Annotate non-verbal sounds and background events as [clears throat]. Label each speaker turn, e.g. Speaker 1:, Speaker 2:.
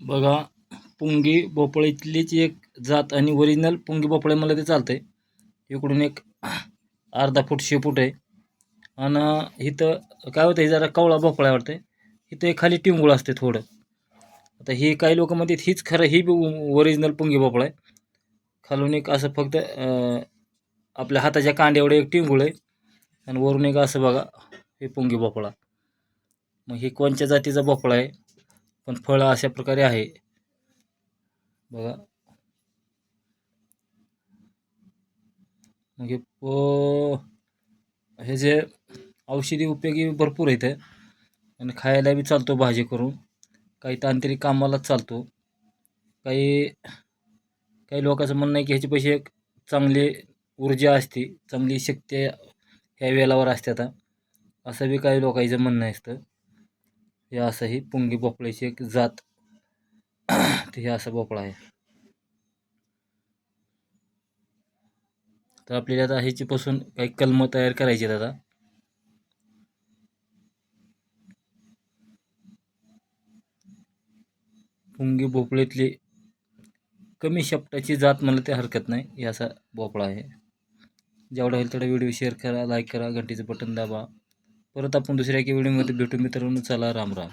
Speaker 1: बघा पुंगी भोपळ्यातलीच एक जात आणि ओरिजिनल पुंगी भोपळे मला ते चालतं आहे इकडून एक अर्धा फूट शेपूट आहे. आणि इथं काय होतं हे जरा कवळा भोपळा आहे इथं खाली टिंगूळ असते थोडं. आता हे काही लोक म्हणतात हीच खरं ही ओरिजिनल पुंगी भोपळा आहे. खालून एक असं फक्त आपल्या हाताच्या कांड्यावर एक टिंगूळ आहे. आणि वरून एक असं बघा हे पुंगी भोपळा. मग हे कोणत्या जातीचा भोपळा आहे? पण फळं अशा प्रकारे आहे. बघा. म्हणजे प हे जे औषधी उपयोगी भरपूर आहेत. आणि खायला बी चालतो भाजी करून. काही तांत्रिक कामाला चालतो. काही काही लोकांचं म्हणणं आहे की ह्याचे पैसे एक चांगली ऊर्जा असते चांगली शक्ती ह्या वेलावर असते आता. असं बी काही लोकांचं म्हणणं असतं. हे असं ही पुंगी भोपळ्याची एक जात. [clears throat] हे असा भोपळा आहे. तर आपल्याला आता ह्याच्यापासून काही कलम तयार करायची आहेत आता. पुंगी भोपळ्यातली कमी शपटाची जात मला ते हरकत नाही. हे असा भोपळा आहे. जेवढा होईल तेवढा व्हिडिओ शेअर करा लाईक करा घंटीचं बटन दाबा. परत आपण दुसऱ्या एका व्हिडिओमध्ये भेटू मित्रांनो. चला राम राम.